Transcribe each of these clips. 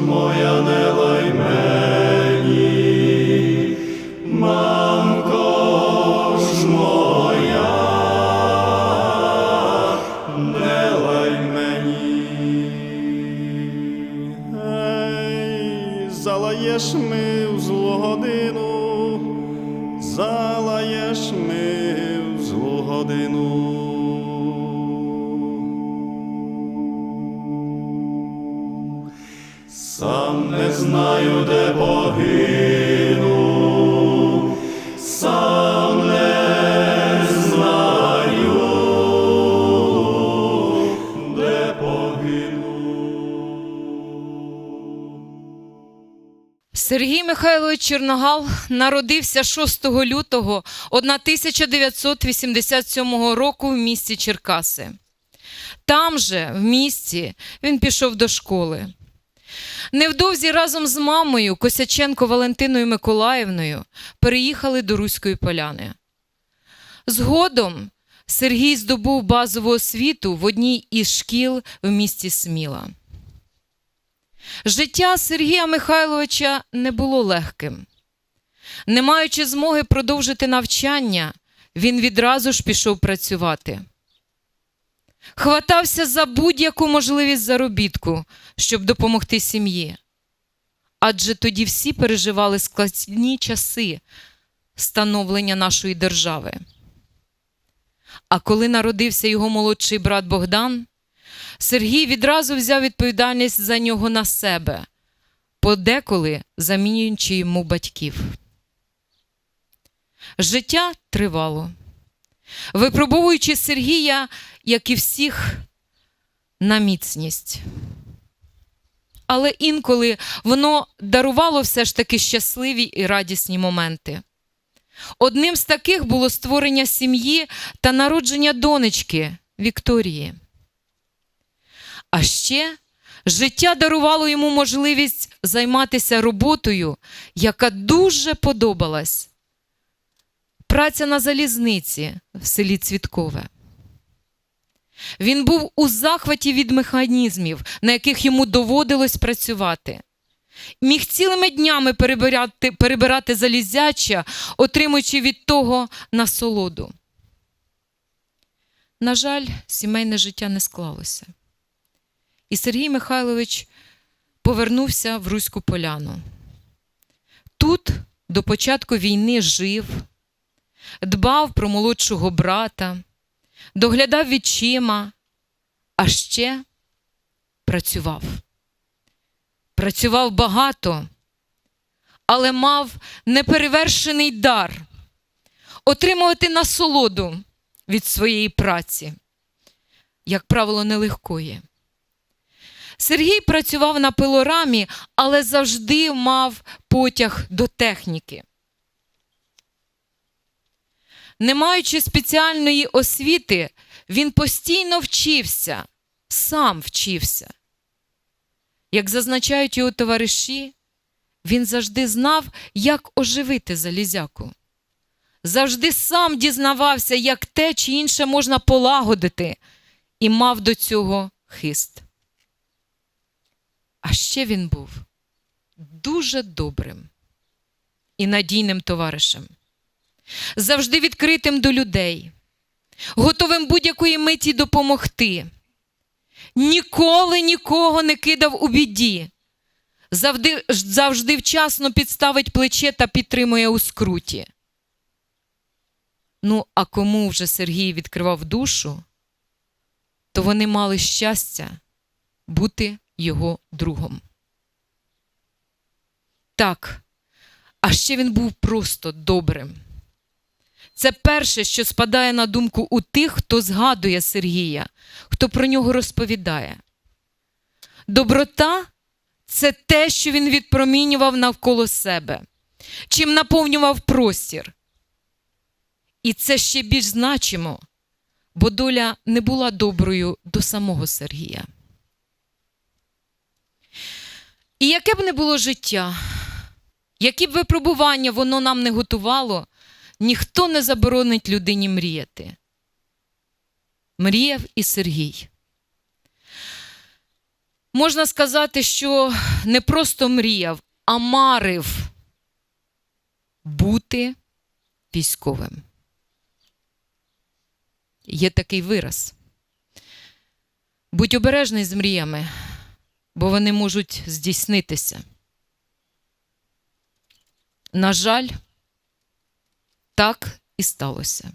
моя Михайлович Чорногал народився 6 лютого 1987 року в місті Черкаси. Там же, в місті, він пішов до школи. Невдовзі разом з мамою Косяченко Валентиною Миколаївною переїхали до Руської поляни. Згодом Сергій здобув базову освіту в одній із шкіл в місті Сміла. Життя Сергія Михайловича не було легким. Не маючи змоги продовжити навчання, він відразу ж пішов працювати. Хватався за будь-яку можливість заробітку, щоб допомогти сім'ї. Адже тоді всі переживали складні часи становлення нашої держави. А коли народився його молодший брат Богдан, Сергій відразу взяв відповідальність за нього на себе, подеколи замінюючи йому батьків. Життя тривало. Випробовуючи Сергія, як і всіх, на міцність. Але інколи воно дарувало все ж таки щасливі і радісні моменти. Одним з таких було створення сім'ї та народження донечки Вікторії. А ще життя дарувало йому можливість займатися роботою, яка дуже подобалась. Праця на залізниці в селі Цвіткове. Він був у захваті від механізмів, на яких йому доводилось працювати. Міг цілими днями перебирати, перебирати залізяча, отримуючи від того насолоду. На жаль, сімейне життя не склалося. І Сергій Михайлович повернувся в Руську поляну. Тут до початку війни жив, дбав про молодшого брата, доглядав відчима, а ще працював. Працював багато, але мав неперевершений дар отримувати насолоду від своєї праці, як правило, нелегкої. Сергій працював на пилорамі, але завжди мав потяг до техніки. Не маючи спеціальної освіти, він постійно вчився, сам вчився. Як зазначають його товариші, він завжди знав, як оживити залізяку. Завжди сам дізнавався, як те чи інше можна полагодити, і мав до цього хист. А ще він був дуже добрим і надійним товаришем, завжди відкритим до людей, готовим будь-якої миті допомогти. Ніколи нікого не кидав у біді, завжди, завжди вчасно підставить плече та підтримує у скруті. Ну, а кому вже Сергій відкривав душу, то вони мали щастя бути його другом. Так, а ще він був просто добрим. Це перше, що спадає на думку у тих, хто згадує Сергія, хто про нього розповідає. Доброта це те, що він відпромінював навколо себе, чим наповнював простір. І це ще більш значимо, бо доля не була доброю до самого Сергія. І яке б не було життя, які б випробування воно нам не готувало, ніхто не заборонить людині мріяти. Мріяв і Сергій. Можна сказати, що не просто мріяв, а марив бути військовим. Є такий вираз. Будь обережний з мріями, бо вони можуть здійснитися. На жаль, так і сталося.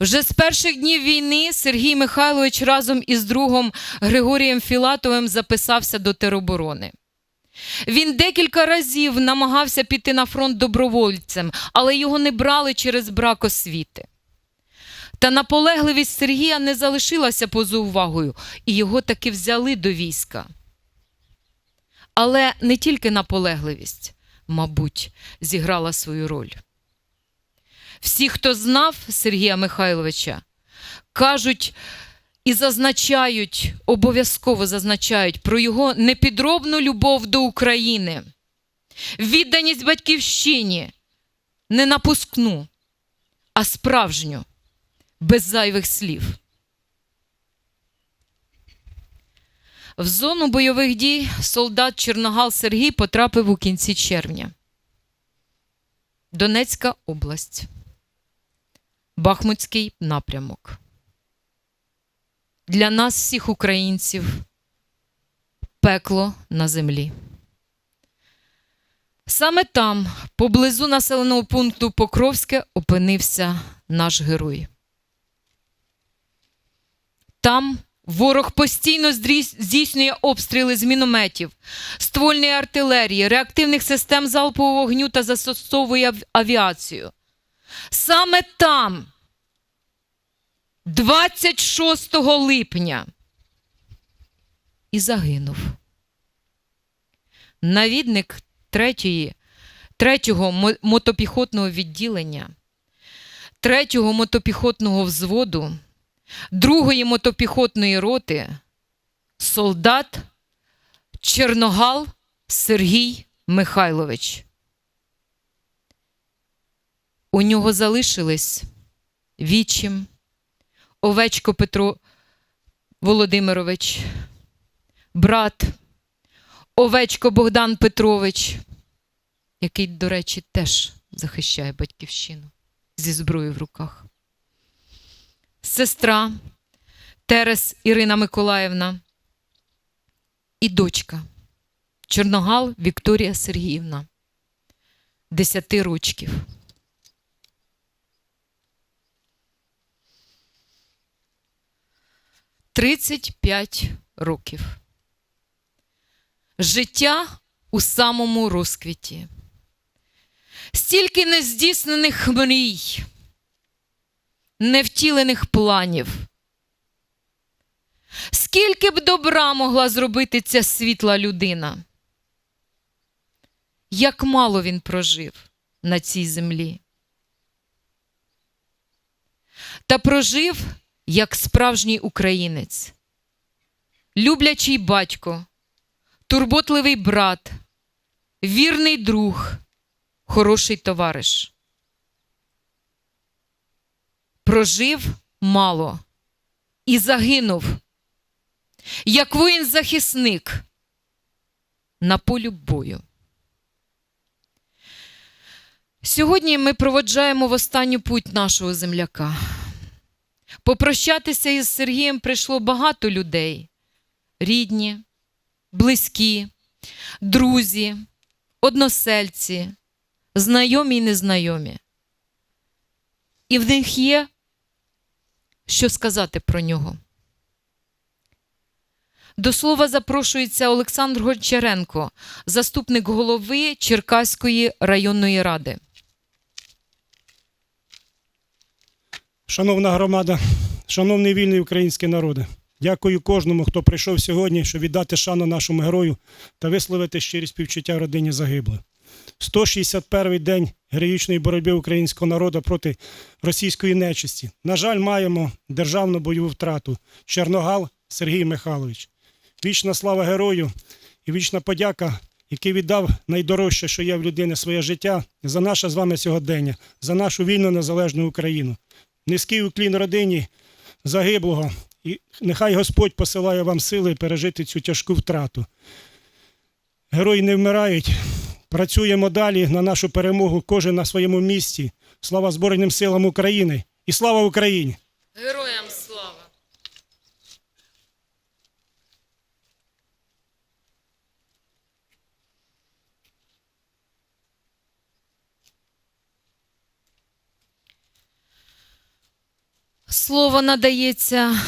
Вже з перших днів війни Сергій Михайлович разом із другом Григорієм Філатовим записався до тероборони. Він декілька разів намагався піти на фронт добровольцем, але його не брали через брак освіти. Та наполегливість Сергія не залишилася поза увагою, і його таки взяли до війська. Але не тільки наполегливість, мабуть, зіграла свою роль. Всі, хто знав Сергія Михайловича, кажуть і зазначають, обов'язково зазначають про його непідробну любов до України, відданість батьківщині, не напускну, а справжню, без зайвих слів. В зону бойових дій солдат Чорногал Сергій потрапив у кінці червня. Донецька область. Бахмутський напрямок. Для нас, всіх українців, пекло на землі. Саме там, поблизу населеного пункту Покровське, опинився наш герой. Там ворог постійно здійснює обстріли з мінометів, ствольної артилерії, реактивних систем залпового вогню та застосовує авіацію. Саме там, 26 липня, і загинув. Навідник третьої, третього мотопіхотного відділення, третього мотопіхотного взводу, другої мотопіхотної роти, солдат Черногал Сергій Михайлович. У нього залишились вічим, Овечко Петро Володимирович, брат, Овечко Богдан Петрович, який, до речі, теж захищає батьківщину зі зброєю в руках. Сестра Терес Ірина Миколаївна і дочка Чорногал Вікторія Сергіївна, десяти рочків. Тридцять п'ять років. Життя у самому розквіті. Стільки нездійснених мрій, невтілених планів. Скільки б добра могла зробити ця світла людина? Як мало він прожив на цій землі. Та прожив як справжній українець, люблячий батько, турботливий брат, вірний друг, хороший товариш. Прожив мало і загинув, як воїн-захисник на полю бою. Сьогодні ми проводжаємо в останню путь нашого земляка. Попрощатися із Сергієм прийшло багато людей: рідні, близькі, друзі, односельці, знайомі і незнайомі. І в них є що сказати про нього. До слова запрошується Олександр Гончаренко, заступник голови Черкаської районної ради. Шановна громада, шановний вільний український народи, дякую кожному, хто прийшов сьогодні, щоб віддати шану нашому герою та висловити щирі співчуття родині загиблих. 161-й день героїчної боротьби українського народу проти російської нечисті. На жаль, маємо державну бойову втрату. Черногал Сергій Михайлович. Вічна слава герою і вічна подяка, який віддав найдорожче, що є в людини своє життя, за наше з вами сьогодення, за нашу вільну незалежну Україну. Низький уклін родині загиблого, і нехай Господь посилає вам сили пережити цю тяжку втрату. Герої не вмирають. Працюємо далі на нашу перемогу, кожен на своєму місці. Слава Збройним силам України і слава Україні! Героям слава! Слово надається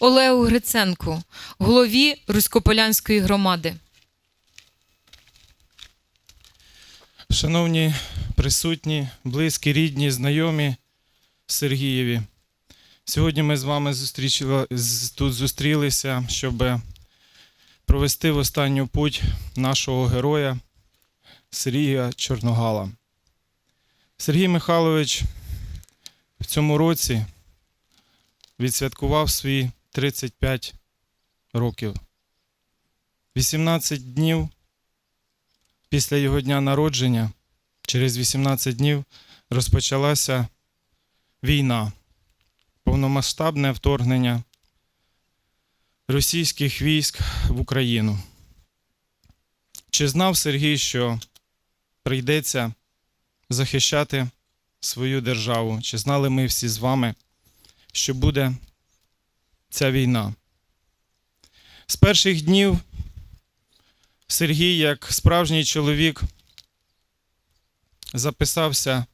Олегу Гриценку, голові Руськополянської громади. Шановні присутні, близькі, рідні, знайомі Сергієві. Сьогодні ми з вами зустрічали- з- тут зустрілися, щоб провести в останню путь нашого героя Сергія Чорногала. Сергій Михайлович в цьому році відсвяткував свої 35 років. 18 днів Після його дня народження, через 18 днів, розпочалася війна, повномасштабне вторгнення російських військ в Україну. Чи знав Сергій, що прийдеться захищати свою державу? Чи знали ми всі з вами, що буде ця війна? З перших днів Сергій, як справжній чоловік, записався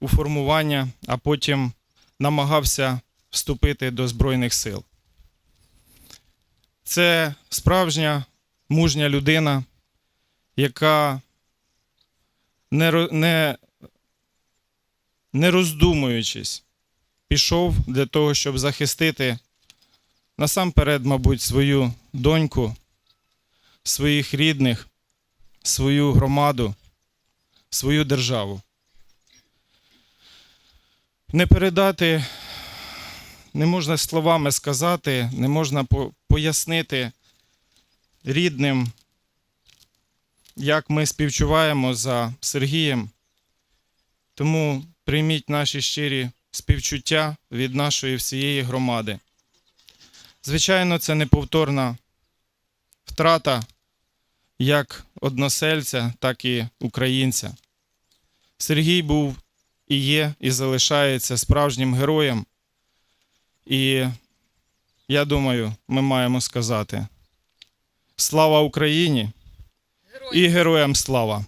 у формування, а потім намагався вступити до Збройних сил. Це справжня мужня людина, яка не, не, не роздумуючись, пішов для того, щоб захистити насамперед, мабуть, свою доньку своїх рідних, свою громаду, свою державу. Не передати, не можна словами сказати, не можна пояснити рідним, як ми співчуваємо за Сергієм. Тому прийміть наші щирі співчуття від нашої всієї громади. Звичайно, це неповторна втрата як односельця, так і українця. Сергій був і є, і залишається справжнім героєм. І я думаю, ми маємо сказати: слава Україні і героям слава!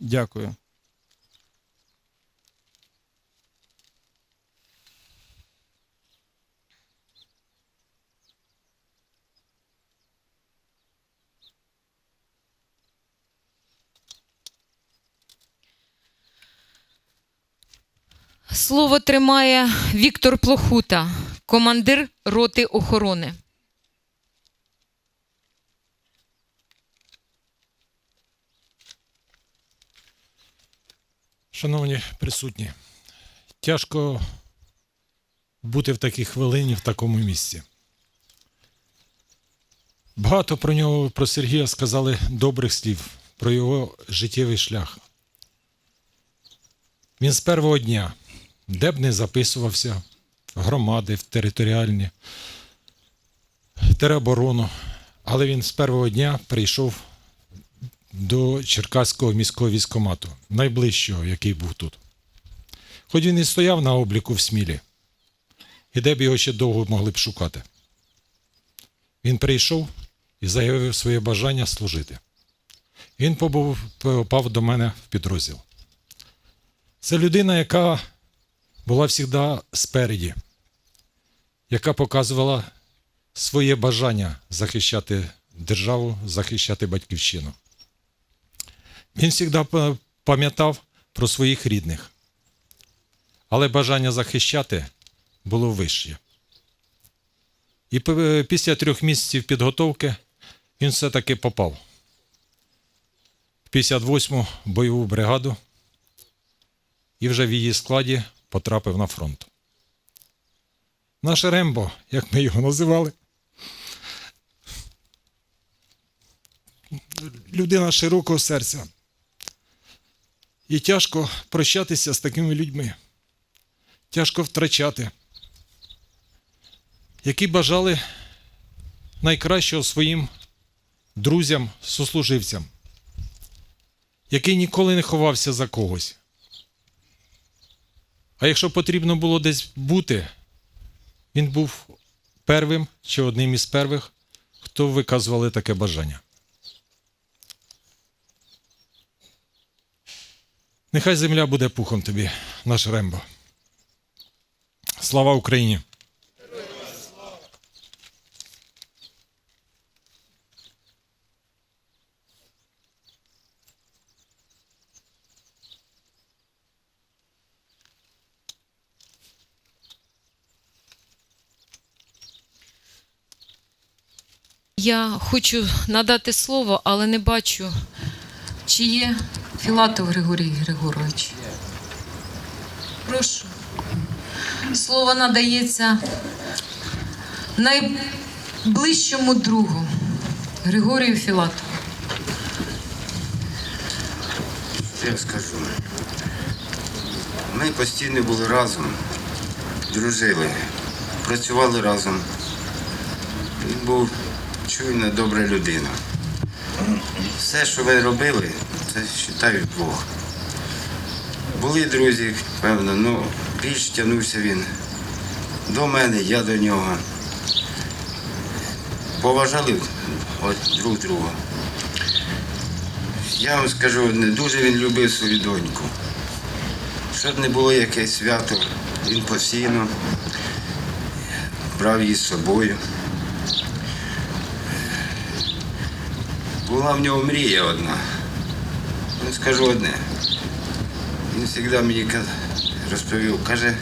Дякую. Слово тримає Віктор Плохута, командир роти охорони. Шановні присутні, тяжко бути в такій хвилині в такому місці. Багато про нього, про Сергія сказали добрих слів, про його життєвий шлях. Він з першого дня, де б не записувався, громади, в територіальні, тероборону, але він з першого дня прийшов до Черкаського міського військомату, найближчого, який був тут. Хоч він і стояв на обліку в Смілі, і де б його ще довго могли б шукати. Він прийшов і заявив своє бажання служити. Він побув, попав до мене в підрозділ. Це людина, яка була завжди спереді, яка показувала своє бажання захищати державу, захищати батьківщину. Він завжди пам'ятав про своїх рідних, але бажання захищати було вище. І після трьох місяців підготовки він все-таки попав в 58-му бойову бригаду і вже в її складі потрапив на фронт. Наш Рембо, як ми його називали, людина широкого серця. І тяжко прощатися з такими людьми. Тяжко втрачати, які бажали найкращого своїм друзям, сослуживцям, який ніколи не ховався за когось. А якщо потрібно було десь бути, він був первим чи одним із первих, хто виказували таке бажання. Нехай земля буде пухом тобі, наш Рембо. Слава Україні! Я хочу надати слово, але не бачу, чи є Філатов Григорій Григорович. Прошу. Слово надається найближчому другу Григорію Філатову. Я скажу. Ми постійно були разом, дружили, працювали разом. Він був чуйна, добра людина. Все, що ви робили, це вважаю Бог. Були друзі, певно, але більш тягнувся він до мене, я до нього. Поважали от друг друга. Я вам скажу, не дуже він любив свою доньку. Щоб не було якесь свято, він постійно брав її з собою. Була в нього мрія одна. Ну, скажу одне. Він завжди мені розповів, каже,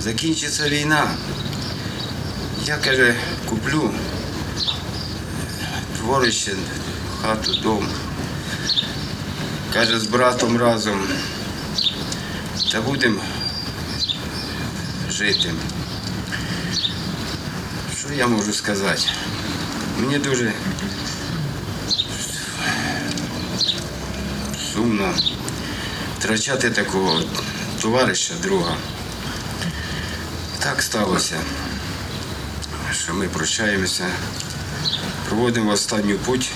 закінчиться війна. Я, каже, куплю дворище, хату, дом. Каже, з братом разом. Та будемо жити. Що я можу сказати? Мені дуже сумно втрачати такого товариша, друга. Так сталося, що ми прощаємося, проводимо останню путь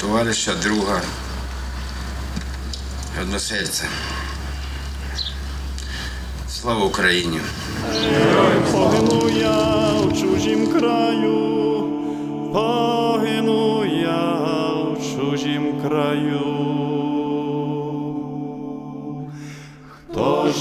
товариша, друга, односельця. Слава Україні! Погину в чужім краю, погину в чужім краю.